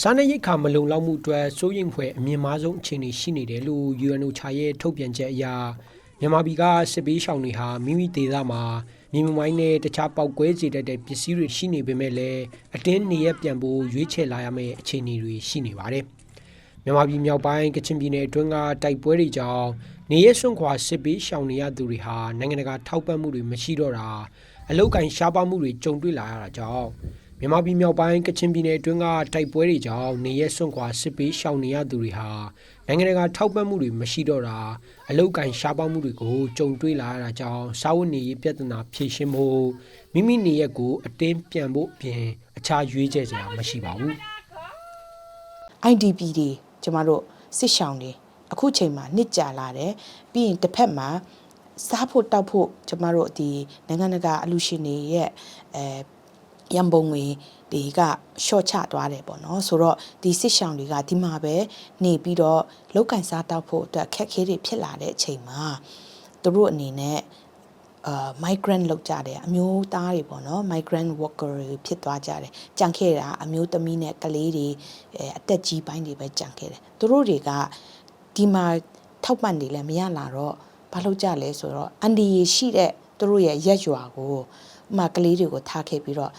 စားနပ်ရိက္ခာမလုံလောက်မှုအတွက်စိုးရိမ်ဖွယ်အမြင့်မားဆုံးအခြေအနေရှိနေတယ်လို့ UNOCHA ရဲ့ထုတ်ပြန်ချက်အရမြန်မာပြည်ကစစ်ပေးရှောင်တွေဟာမိမိဒေသမှာမြေမြမိုင်းနဲ့တခြားပောက်ကွဲစေတတ်တဲ့ပစ္စည်းတွေရှိနေပေမဲ့လည်းအတင်းနေရပြန်ဖို့ရွေးချယ်လာရမယ့်အခြေအနေတွေရှိနေပါတယ်။မြန်မာပြည်မြောက်ပိုင်းကချင်ပြည်နယ်အတွင်းကတိုက်ပွဲတွေကြောင့်နေရဆွန့်ခွာစစ်ပေးရှောင်နေရသူတွေဟာနိုင်ငံတကာထောက်ပံ့မှုတွေမရှိတော့တာအလုတ်ကင်ရှားပါမှုတွေကြုံတွေ့လာရတာကြောင့် မြန်မာပြည်မြောက်ပိုင်းကချင်ပြည်နယ်အတွင်းကတိုက်ပွဲတွေကြောင့်နေရဆွန့်ခွာစစ်ပေးရှောင်နေရသူတွေဟာနိုင်ငံတကာထောက်ပံ့မှုတွေမရှိတော့တာအလုတ်ကင်ရှားပါမှုတွေကိုကြုံတွေ့လာရတာကြောင့်စာဝတ်နေရေးပြဿနာဖြေရှင်းဖို့မိမိနေရက်ကိုအတင်းပြန်ဖို့အပြင်အခြားရွေးချယ်စရာမရှိပါဘူး IDP တွေကျမတို့စစ်ရှောင်တွေအခုချိန်မှာနှစ်ကြာလာတယ်ပြီးရင်တစ်ဖက်မှာစားဖို့တောက်ဖို့ကျမတို့ဒီနိုင်ငံတကာအလူရှင်တွေရဲ့အဲ ရန်ပုံငွေတွေက short ချသွားတယ်ပေါ့နော်ဆိုတော့ဒီစစ်ရှောင်တွေကဒီမှာပဲနေပြီးတော့လောက်ကင်စားတောက်ဖို့အတွက်ခက်ခဲတွေဖြစ်လာတဲ့အချိန်မှာသူတို့အနေနဲ့အာ migrant လောက်ကြတယ်အမျိုးသားတွေပေါ့နော် migrant worker တွေဖြစ်သွားကြတယ်ကြံခဲ့တာအမျိုးသမီးနဲ့ကလေးတွေအဲအသက်ကြီးပိုင်းတွေပဲကြံခဲ့တယ်သူတို့တွေကဒီမှာထောက်ပံ့နေလည်းမရလာတော့ဘာလို့ကြလဲဆိုတော့အန်ဒီရရှိတဲ့သူတို့ရဲ့ရက်ရွာကိုဥပမာကလေးတွေကိုထားခဲ့ပြီးတော့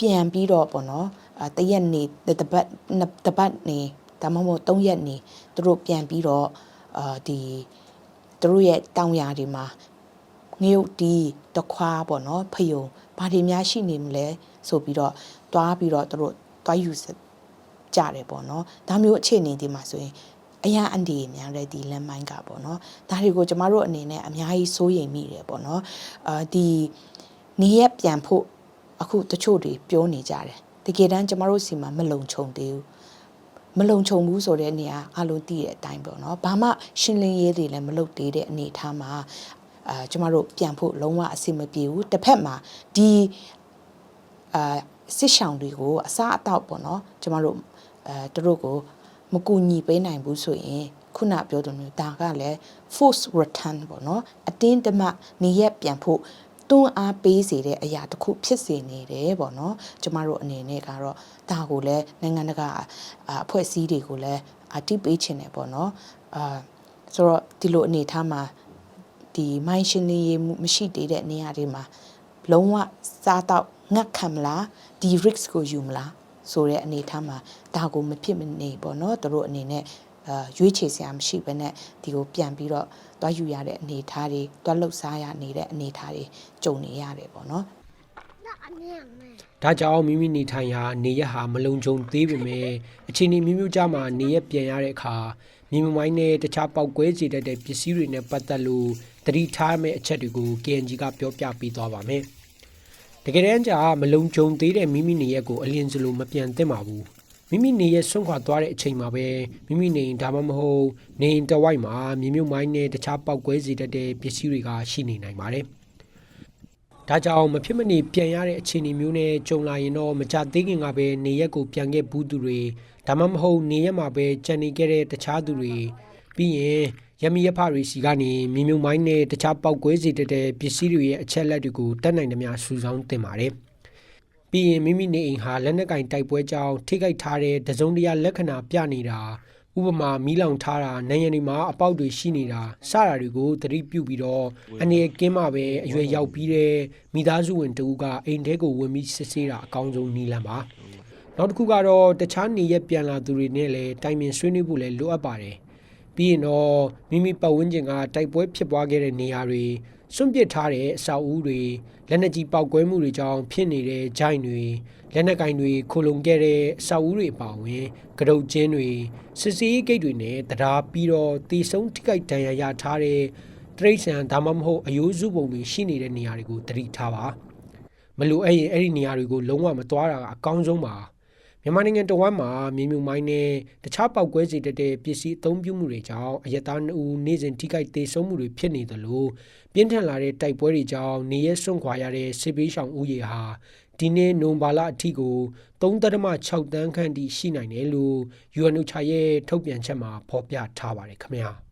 ပြန်ပြီးတော့ပေါ့နော်အတရက်နေတပတ်နှစ်တပတ်နေဒါမှမဟုတ်၃ရက်နေသူတို့ပြန်ပြီးတော့အာဒီသူတို့ရဲ့တောင်ယာတွေမှာငရုတ်တီးတခွားပေါ့နော်ဖယုံဘာတွေများရှိနေမလဲဆိုပြီးတော့တွားပြီးတော့သူတို့တွားယူစကြတယ်ပေါ့နော်ဒါမျိုးအခြေအနေဒီမှာဆိုရင်အရာအန်ဒီများတဲ့ဒီလမ်းမိုင်းကပေါ့နော်ဒါတွေကိုကျမတို့အနေနဲ့အများကြီးစိုးရိမ်မိတယ်ပေါ့နော်အာဒီနေရက်ပြန်ဖို့ အခုတချို့တွေပြောနေကြတယ်တကယ်တမ်းကျမတို့စီမှာမလုံခြုံသေးဘူးမလုံခြုံဘူးဆိုတဲ့နေရာအလုံးသိတဲ့အတိုင်းပေါ့နော်ဘာမှရှင်းလင်းရေးတွေလည်းမလုပ်သေးတဲ့အနေအထားမှာအာကျမတို့ပြန်ဖို့လုံးဝအဆင်မပြေဘူးတစ်ဖက်မှာဒီအာစစ်ရှောင်တွေကိုအစားအသောက်ပေါ့နော်ကျမတို့အဲသူတို့ကိုမကူညီပေးနိုင်ဘူးဆိုရင်ခုနပြောသူမျိုးဒါကလည်း force return ပေါ့နော်အတင်းတမနေရက်ပြန်ဖို့ တွန်းအားပေးစေတဲ့အရာတစ်ခုဖြစ်စေနေတယ်ပေါ့နော်ကျမတို့အနေနဲ့ကတော့ဒါကိုလည်းနိုင်ငံတကာအာအဖွဲ့အစည်းတွေကိုလည်းအတိပေးချင်တယ်ပေါ့နော်အာဆိုတော့ဒီလိုအနေထားမှာဒီမိုင်းရှင်နေရမှုမရှိသေးတဲ့နေရာတွေမှာလုံးဝစားတော့ငတ်ခံမလားဒီ risk ကိုယူမလားဆိုတဲ့အနေထားမှာဒါကိုမဖြစ်မနေပေါ့နော်သူတို့အနေနဲ့အာ ရွေးချယ်စရာမရှိဘဲနဲ့ဒီကိုပြန်ပြီးတော့တွားယူရတဲ့အနေထားတွေတွားလှုပ်ရှားရနေတဲ့အနေထားတွေကြုံနေရတယ်ပေါ့နော်ဒါကြောင့်မိမိနေထိုင်ရာနေရက်ဟာမလုံခြုံသေးပေမဲ့အခြေအနေမျိုးမျိုးကြားမှာနေရက်ပြန်ရတဲ့အခါမြေမြမိုင်းနဲ့တခြားပောက်ကွဲစေတတ်တဲ့ပစ္စည်းတွေနဲ့ပတ်သက်လို့သတိထားမယ့်အချက်တွေကို KNG ကပြောပြပေးသွားပါမယ်။တကယ်တမ်းကျမလုံခြုံသေးတဲ့မိမိနေရက်ကိုအလင်းစလိုမပြန်သင့်ပါဘူး။ မိမိနေရက်ဆွန့်ခွာသွားတဲ့အချိန်မှာပဲမိမိနေအိမ်ဒါမှမဟုတ်နေအိမ်တစ်ဝိုက်မှာမြေမြုပ်မိုင်းနဲ့တခြားပောက်ကွဲစေတတ်တဲ့ပစ္စည်းတွေကရှိနေနိုင်ပါတယ်။ဒါကြောင့်မဖြစ်မနေပြန်ရတဲ့အခြေအနေမျိုးနဲ့ကြုံလာရင်တော့မကြသေးခင်ကပဲနေရက်ကိုပြန်ခဲ့ဘူးသူတွေဒါမှမဟုတ်နေရက်မှာပဲကြံနေခဲ့တဲ့တခြားသူတွေပြီးရင်ရမီရဖတွေစီကနေမြေမြုံမိုင်းနဲ့တခြားပောက်ကွဲစေတတ်တဲ့ပစ္စည်းတွေရဲ့အချက်လက်တွေကိုတတ်နိုင်သမျှစူးစောင်းတင်ပါတယ် ပြီးရင်မိမိနေအိမ်ဟာလက်နက်ကင်တိုက်ပွဲကြောင့်ထိခိုက်ထားတဲ့ဒဇုံတရလက္ခဏာပြနေတာဥပမာမီးလောင်ထားတာနိုင်ငံတွေမှာအပေါက်တွေရှိနေတာစတာတွေကိုသတိပြုပြီးတော့အနေကင်းမှပဲအရွယ်ရောက်ပြီးတဲ့မိသားစုဝင်တဦးကအိမ်ထဲကိုဝင်ပြီးစစ်ဆေးတာအကောင်းဆုံးနည်းလမ်းပါနောက်တစ်ခုကတော့တခြားနေရက်ပြန်လာသူတွေနဲ့လည်းတိုင်ပင်ဆွေးနွေးဖို့လည်းလိုအပ်ပါတယ် ပြီးရင်တော့မိမိပတ်ဝန်းကျင်ကတိုက်ပွဲဖြစ်ပွားခဲ့တဲ့နေရာတွေစွန့်ပစ်ထားတဲ့အဆောက်အဦတွေလက်နက်ကြီးပောက်ကွဲမှုတွေကြောင့်ဖြစ်နေတဲ့ဂျိုင်းတွေလက်နက်ကင်တွေခိုလုံခဲ့တဲ့အဆောက်အဦတွေအပါအဝင်ကရုတ်ကျင်းတွေစစ်စေးဂိတ်တွေနဲ့တရားပြီးတော့တီဆုံးထိခိုက်ဒဏ်ရာရထားတဲ့တရိတ်ဆန်ဒါမှမဟုတ်အယိုးစုပုံတွေရှိနေတဲ့နေရာတွေကိုတတိထားပါမလို့အဲ့ရင်အဲ့ဒီနေရာတွေကိုလုံးဝမသွားတာကအကောင်းဆုံးပါ မြန်မာနိုင်ငံတဝမ်းမှာမြေမြုံမိုင်းနဲ့တခြားပောက်ကွဲစေတတ်တဲ့ပစ္စည်းအသုံးပြုမှုတွေကြောင့်အယက်သားနှုတ်နေ့စဉ်ထိခိုက်ဒေဆုံးမှုတွေဖြစ်နေသလိုပြင်းထန်လာတဲ့တိုက်ပွဲတွေကြောင့်နေရဲစွန့်ခွာရတဲ့စစ်ပေးရှောင်ဦးရေဟာဒီနေ့နိုဝင်ဘာလအထိကို3.6တန်းခန့်ထိရှိနိုင်တယ်လို့ UNOCHA ရဲ့ထုတ်ပြန်ချက်မှာဖော်ပြထားပါတယ်ခင်ဗျာ။